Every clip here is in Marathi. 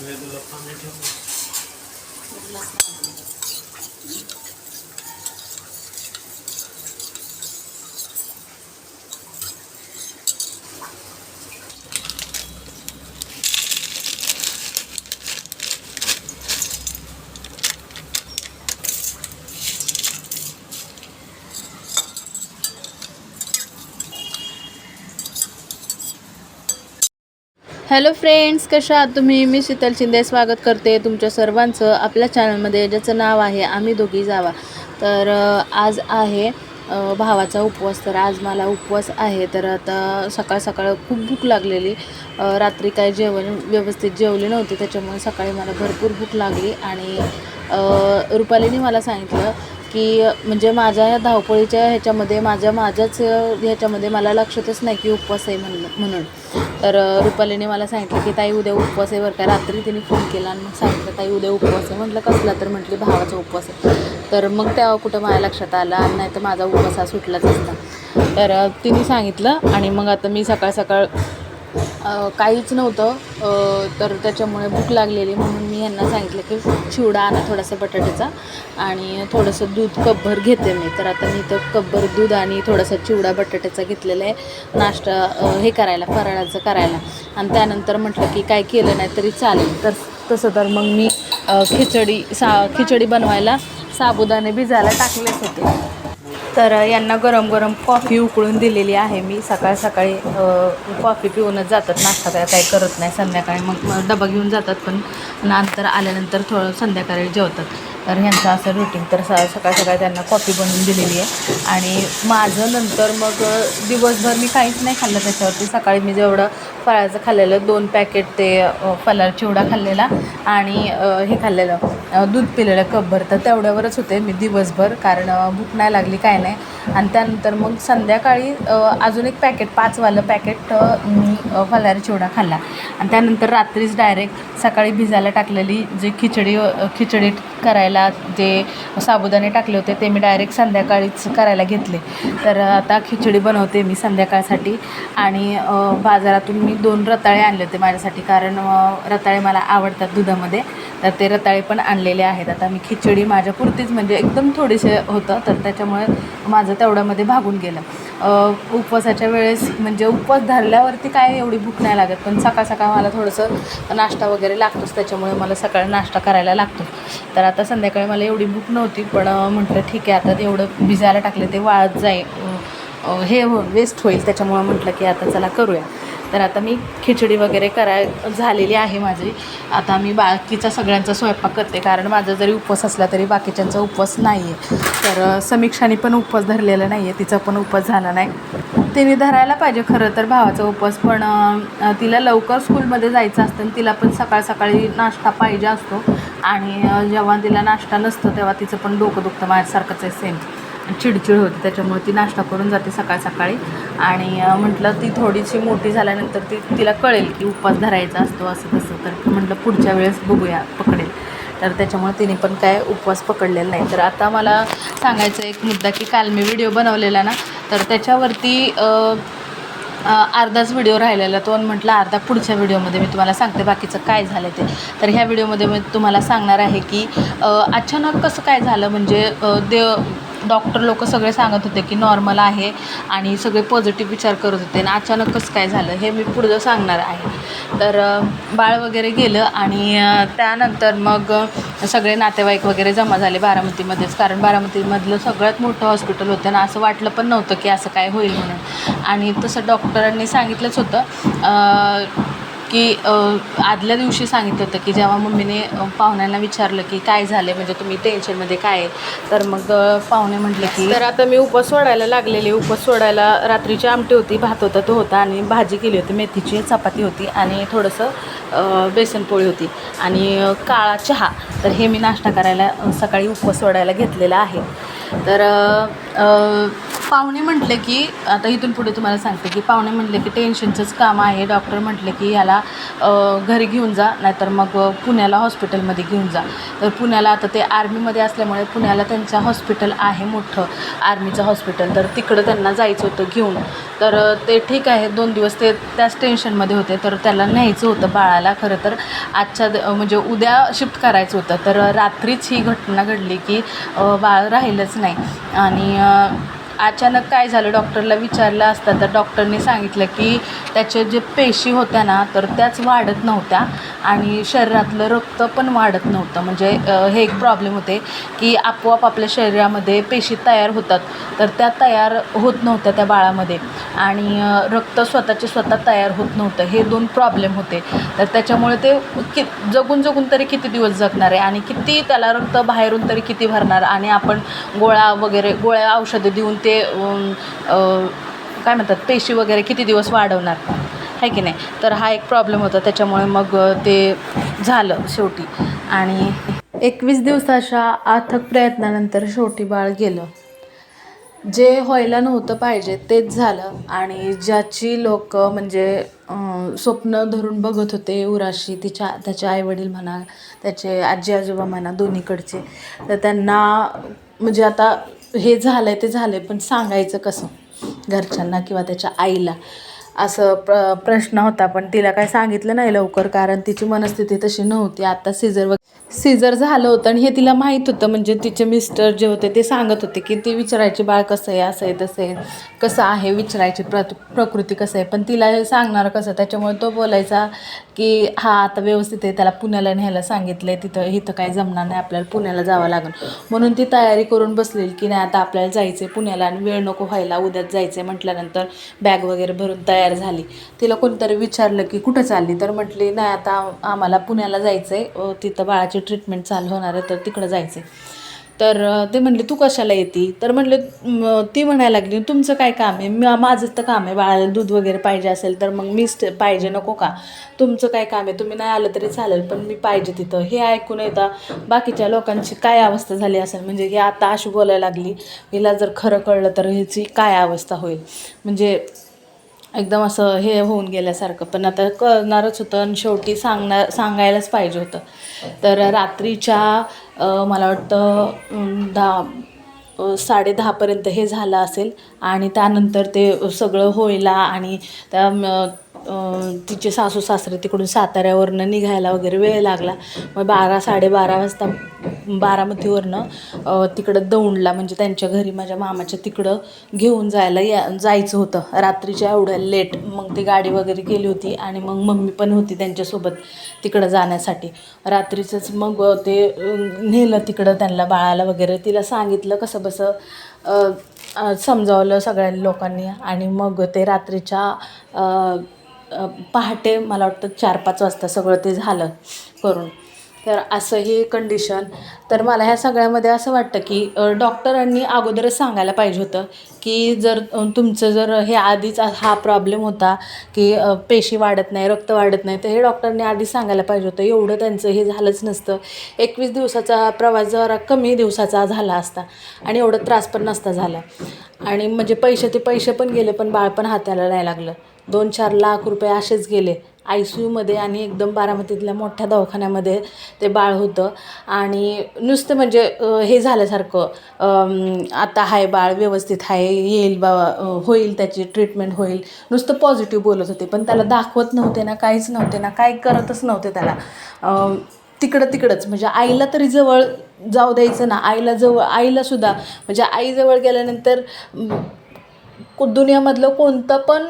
पाणी हॅलो फ्रेंड्स कशा आहात तुम्ही? मी शीतल शिंदे स्वागत करते तुमच्या सर्वांचं आपल्या चॅनलमध्ये ज्याचं नाव आहे आम्ही दोघी जावा. तर आज आहे भावाचा उपवास. तर आज मला उपवास आहे. तर आता सकाळ सकाळ खूप भूक लागलेली. रात्री काय जेवण व्यवस्थित जेवले नव्हते त्याच्यामुळे सकाळी मला भरपूर भूक लागली आणि रुपालीने मला सांगितलं की म्हणजे माझ्या या धावपळीच्या ह्याच्यामध्ये माझ्या माझ्याच ह्याच्यामध्ये मला लक्षातच नाही की उपवास आहे म्हणलं म्हणून. तर रुपालीने मला सांगितलं की ताई उद्या उपवास आहे बरं का. रात्री तिने फोन केला आणि मग सांगितलं ताई उद्या उपवास आहे. म्हटलं कसला तर? म्हटली भावाचा उपवास आहे. तर मग तेव्हा कुठं माझ्या लक्षात आला आणि नाही तर माझा उपवास हा सुटलाच असता. तर तिने सांगितलं आणि मग आता मी सकाळ सकाळ काहीच नव्हतं. तर त्याच्यामुळे भूक लागलेली म्हणून मी यांना सांगितलं की चिवडा आणा थोडासा बटाट्याचा आणि थोडंसं दूध कपभर घेते मी. तर आता मी तर कपभर दूध आणि थोडासा चिवडा बटाट्याचा घेतलेला आहे. नाश्ता हे करायला फराळाचं करायला. आणि त्यानंतर म्हटलं की काय केलं नाही तरी चालेल. तर तसं तर मग मी खिचडी सा खिचडी बनवायला साबुदाणे भिजायला टाकलेच होते. तर यांना गरम गरम कॉफी उकळून दिलेली आहे मी. सकाळ सकाळी कॉफी पिऊनच जातात. नाश्ता काय काही करत नाही संध्याकाळी. मग डबा घेऊन जातात पण नंतर आल्यानंतर थोडं संध्याकाळी जेवतात. तर ह्यांचं असं रुटीन तर स सकाळ सकाळी त्यांना कॉफी बनवून दिलेली आहे. आणि माझं नंतर मग दिवसभर मी काहीच नाही खाल्लं. त्याच्यावरती सकाळी मी जेवढं फळाचं खाल्लेलं दोन पॅकेट ते फलार चिवडा खाल्लेला आणि हे खाल्लेलं दूध पिलेलं कपभर तर तेवढ्यावरच होते मी दिवसभर कारण भूक नाही लागली काय नाही. आणि त्यानंतर मग संध्याकाळी अजून एक पॅकेट पाचवालं पॅकेट मी अ, चिवडा खाल्ला. आणि त्यानंतर रात्रीच डायरेक्ट सकाळी भिजायला टाकलेली जे खिचडी खिचडी करायला जे साबुदाणे टाकले होते ते मी डायरेक्ट संध्याकाळीच करायला घेतले. तर आता खिचडी बनवते मी संध्याकाळसाठी. आणि बाजारातून मी दोन रताळे आणले होते माझ्यासाठी कारण रताळे मला आवडतात दुधामध्ये. तर ते रताळे पण आणलेले आहेत. आता मी खिचडी माझ्या पुरतीच म्हणजे एकदम थोडेसे होतं तर त्याच्यामुळे माझं तेवढ्यामध्ये भागून गेलं. उपवासाच्या वेळेस म्हणजे उपवास धरल्यावरती काय एवढी भूक नाही लागत पण सकाळ सकाळ मला थोडंसं नाश्ता वगैरे लागतोच त्याच्यामुळे मला सकाळी नाश्ता करायला लागतो. तर आता संध्याकाळी मला एवढी भूक नव्हती पण म्हटलं ठीक आहे आता एवढं भिजायला टाकलं ते वाळत जाईल हे हो वेस्ट होईल त्याच्यामुळं म्हटलं की आता चला करूया. तर आता मी खिचडी वगैरे कराय झालेली आहे माझी. आता मी बाकीचा सगळ्यांचा स्वयंपाक करते कारण माझा जरी उपवास असला तरी बाकीच्यांचा उपवास नाही आहे तर समीक्षाने पण उपवास धरलेला नाही आहे तिचा पण उपवास झाला नाही. तिने धरायला पाहिजे खरं तर भावाचा उपवास पण तिला लवकर स्कूलमध्ये जायचं असतं आणि तिला पण सकाळ सकाळी नाश्ता पाहिजे असतो. आणि जेव्हा तिला नाश्ता नसतो तेव्हा तिचं पण डोकं दुखतं माझ्यासारखंच आहे सेम. चिडचिड होते त्याच्यामुळे ती नाश्ता करून जाते सकाळ सकाळी. आणि म्हटलं ती थोडीशी मोठी झाल्यानंतर ती तिला कळेल की उपवास धरायचा असतो असं तसं. तर म्हटलं पुढच्या वेळेस बघूया पकडेल. तर त्याच्यामुळे तिने पण काय उपवास पकडलेला नाही. तर आता मला सांगायचं एक मुद्दा की काल मी व्हिडिओ बनवलेला ना तर त्याच्यावरती अर्धाच व्हिडिओ राहिलेला तो म्हटलं अर्धा पुढच्या व्हिडिओमध्ये मी तुम्हाला सांगते बाकीचं काय झालं ते. तर ह्या व्हिडिओमध्ये मी तुम्हाला सांगणार आहे की अचानक कसं काय झालं म्हणजे देव डॉक्टर लोक सगळे सांगत होते की नॉर्मल आहे आणि सगळे पॉझिटिव्ह विचार करत होते. आणि अचानक कसं काय झालं हे मी पुढं सांगणार आहे. तर बाळ वगैरे गेलं आणि त्यानंतर मग सगळे नातेवाईक वगैरे जमा झाले बारामतीमध्येच. कारण बारामतीमधलं सगळ्यात मोठं हॉस्पिटल होतं ना असं वाटलं पण नव्हतं की असं काय होईल म्हणून. आणि तसं डॉक्टरांनी सांगितलंच होतं की आदल्या दिवशी सांगितलं होतं की जेव्हा मम्मीने पाहुण्यांना विचारलं की काय झालं म्हणजे तुम्ही टेन्शनमध्ये काय आहे तर मग पाहुणे म्हटले की तर आता मी उपवास सोडायला लागलेले. उपवास सोडायला रात्रीची आमटी होती भात होता तो होता आणि भाजी केली होती मेथीची चपाती होती आणि थोडंसं बेसनपोळी होती आणि काळा चहा. तर हे मी नाश्ता करायला सकाळी उपवास सोडायला घेतलेला आहे. तर पाहुणे म्हटले की आता इथून पुढे तुम्हाला सांगते की पाहुणे म्हटले की टेन्शनचंच काम आहे. डॉक्टर म्हटले की याला घरी घेऊन जा नाहीतर मग पुण्याला हॉस्पिटलमध्ये घेऊन जा. तर पुण्याला आता ते आर्मीमध्ये असल्यामुळे पुण्याला त्यांचं हॉस्पिटल आहे मोठं आर्मीचं हॉस्पिटल तर तिकडं त्यांना जायचं होतं घेऊन. तर ते ठीक आहे दोन दिवस ते त्याच टेन्शनमध्ये होते. तर त्याला न्यायचं होतं बाळाला खरं तर. आजच्या द- म्हणजे उद्या शिफ्ट करायचं होतं. तर रात्रीच ही घटना घडली की बाळ राहिलंच नाही. आणि अचानक काय झालं? डॉक्टरला विचारलं असता तर डॉक्टरने सांगितलं की त्याच्या जे पेशी होत्या ना तर त्याच वाढत नव्हत्या आणि शरीरातलं रक्त पण वाढत नव्हतं. म्हणजे हे एक प्रॉब्लेम होते की आपोआप आपल्या शरीरामध्ये पेशी तयार होतात. तर त्या तयार होत नव्हत्या त्या बाळामध्ये आणि रक्त स्वतःचे स्वतः तयार होत नव्हतं. हे दोन प्रॉब्लेम होते. तर त्याच्यामुळे ते कि जगून जगून तरी किती दिवस जगणार आहे आणि किती त्याला रक्त बाहेरून तरी किती भरणार आणि आपण गोळ्या वगैरे गोळ्या औषधं देऊन ते ते काय म्हणतात पेशी वगैरे किती दिवस वाढवणार आहे की नाही? तर हा एक प्रॉब्लेम होता. त्याच्यामुळे मग ते झालं शेवटी. आणि एकवीस दिवसाच्या अथक प्रयत्नानंतर शेवटी बाळ गेलं. जे व्हायला नव्हतं पाहिजे तेच झालं. आणि ज्याची लोक म्हणजे स्वप्न धरून बघत होते उराशी तिच्या त्याचे आईवडील म्हणा त्याचे आजी आजोबा म्हणा दोन्हीकडचे तर त्यांना म्हणजे आता हे झालं आहे ते झालं आहे पण सांगायचं कसं? घरच्यांना किंवा त्याच्या आईला. असं प्र प्रश्न होता पण तिला काय सांगितलं नाही लवकर कारण तिची मनस्थिती तशी नव्हती. आता सिझर व सिझर झालं होतं आणि हे तिला माहीत होतं. म्हणजे तिचे मिस्टर जे होते ते सांगत होते की ती विचारायची बाळ कसं आहे? असं आहे तसं आहे. कसं आहे विचारायची? प्र प्रकृती कसं आहे? पण तिला हे सांगणार कसं? त्याच्यामुळे तो बोलायचा की हा आता व्यवस्थित आहे. त्याला पुण्याला न्यायला सांगितलं आहे तिथं इथं काय जमणार नाही. आपल्याला पुण्याला जावं लागेल. म्हणून ती तयारी करून बसलेली की नाही आता आपल्याला जायचं आहे पुण्याला आणि वेळ नको व्हायला. उद्याच जायचं आहे म्हटल्यानंतर बॅग वगैरे भरून तयार झाली. तिला कोणतरी विचारलं की कुठं चालली? तर म्हटली नाही आता आम्हाला पुण्याला जायचं आहे तिथं बाळाची ट्रीटमेंट चालू होणार आहे तर तिकडं जायचं आहे तर ते म्हणले तू कशाला येते? तर म्हणले ती म्हणायला लागली तुमचं काय काम आहे? म माझंच तर काम आहे. बाळाला दूध वगैरे पाहिजे असेल तर मग मीच पाहिजे नको का? तुमचं काय काम आहे? तुम्ही नाही आलं तरी चालेल पण मी पाहिजे तिथं. हे ऐकून येता बाकीच्या लोकांची काय अवस्था झाली असेल? म्हणजे की आता अशी बोलायला लागली हिला जर खरं कळलं तर ह्याची काय अवस्था होईल? म्हणजे एकदम असं हे होऊन गेल्यासारखं. पण आता कळणारच होतं आणि शेवटी सांगणार सांगायलाच पाहिजे होतं. तर रात्रीच्या मला वाटतं दहा साडे साडेदहापर्यंत हे झालं असेल. आणि त्यानंतर ते सगळं होईला आणि त्या तिचे सासू सासरे तिकडून साताऱ्यावरनं निघायला वगैरे वेळ लागला. मग बारा साडेबारा वाजता बारामतीवरनं तिकडं दौंडला म्हणजे त्यांच्या घरी माझ्या मामाच्या तिकडं घेऊन जायला या जायचं होतं. रात्रीच्या एवढ्या लेट मग ती गाडी वगैरे केली होती आणि मग मम्मी पण होती त्यांच्यासोबत तिकडं जाण्यासाठी. रात्रीचंच मग ते नेलं तिकडं त्यांना बाळाला वगैरे. तिला सांगितलं कसं बसं समजावलं सगळ्या लोकांनी आणि मग ते रात्रीच्या पहाटे मला वाटतं चार पाच वाजता सगळं ते झालं करून. तर असं ही कंडिशन तर मला ह्या सगळ्यामध्ये असं वाटतं की डॉक्टरांनी अगोदरच सांगायला पाहिजे होतं की जर तुमचं जर हे आधीच हा प्रॉब्लेम होता की पेशी वाढत नाही रक्त वाढत नाही तर हे डॉक्टरने आधीच सांगायला पाहिजे होतं. एवढं त्यांचं हे झालंच नसतं. एकवीस दिवसाचा प्रवास जरा कमी दिवसाचा झाला असता आणि एवढं त्रास पण नसता झाला. आणि म्हणजे पैसे ते पैसे पण गेले पण बाळ पण हाताला नाही लागलं. दोन चार लाख रुपये असेच गेले. आय सी यूमध्ये आणि एकदम बारामतीतल्या मोठ्या दवाखान्यामध्ये ते बाळ होतं. आणि नुसतं म्हणजे हे झाल्यासारखं आता हाय बाळ व्यवस्थित आहे येईल बा होईल त्याची ट्रीटमेंट होईल. नुसतं पॉझिटिव्ह बोलत होते पण त्याला दाखवत नव्हते ना काहीच नव्हते ना काही करतच नव्हते त्याला. तिकडं तिकडंच म्हणजे आईला तरी जवळ जाऊ द्यायचं ना आईला जवळ आईला सुद्धा म्हणजे आईजवळ गेल्यानंतर दुनियामधलं कोणतं पण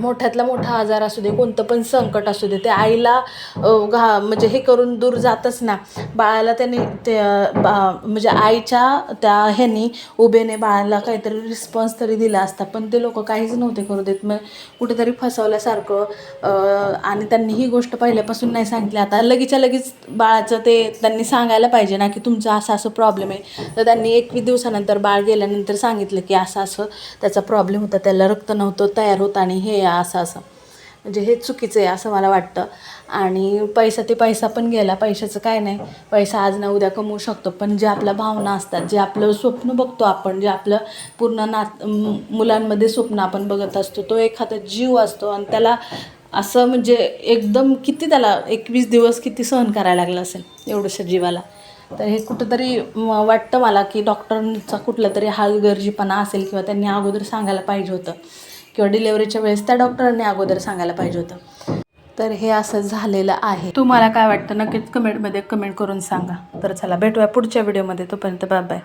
मोठ्यातला मोठा आजार असू दे कोणतं पण संकट असू दे ते आईला घा म्हणजे हे करून दूर जातच ना. बाळाला त्यांनी ते बा म्हणजे आईच्या त्या ह्यांनी उभेने बाळाला काहीतरी रिस्पॉन्स तरी दिला असता. पण ते लोक काहीच नव्हते करू देत. मग कुठेतरी फसवल्यासारखं आणि त्यांनी ही गोष्ट पहिल्यापासून नाही सांगितली. आता लगेचच्या लगेच बाळाचं ते त्यांनी सांगायला पाहिजे ना की तुमचं असं असं प्रॉब्लेम आहे. तर त्यांनी एकवीस दिवसानंतर बाळ गेल्यानंतर सांगितलं की असं असं त्याचा प्रॉब्लेम होता त्याला रक्त नव्हतं तयार होत आणि हे असं असं. म्हणजे हे चुकीचं आहे असं मला वाटतं. आणि पैसा ते पैसा पण गेला पैशाचं काय नाही. पैसा आज ना उद्या कमवू शकतो पण जे आपल्या भावना असतात जे आपलं स्वप्न बघतो आपण जे आपलं पूर्ण नात मुलांमध्ये स्वप्न आपण बघत असतो तो एखादा जीव असतो आणि त्याला असं म्हणजे एकदम किती त्याला एकवीस दिवस किती सहन करायला लागलं असेल एवढंशा जीवाला. तर हे कुठंतरी वाटतं मला की डॉक्टरांचा कुठला तरी हालगर्जीपणा असेल किंवा त्यांनी अगोदर सांगायला पाहिजे होतं. किंवा डिलेवरीच्या वेळेस त्या डॉक्टरांनी अगोदर सांगायला पाहिजे होतं. तर हे असं झालेलं आहे. तुम्हाला काय वाटतं? नक्कीच कमेंटमध्ये कमेंट करून सांगा. तर चला भेटूया पुढच्या व्हिडिओमध्ये. तोपर्यंत बाय बाय.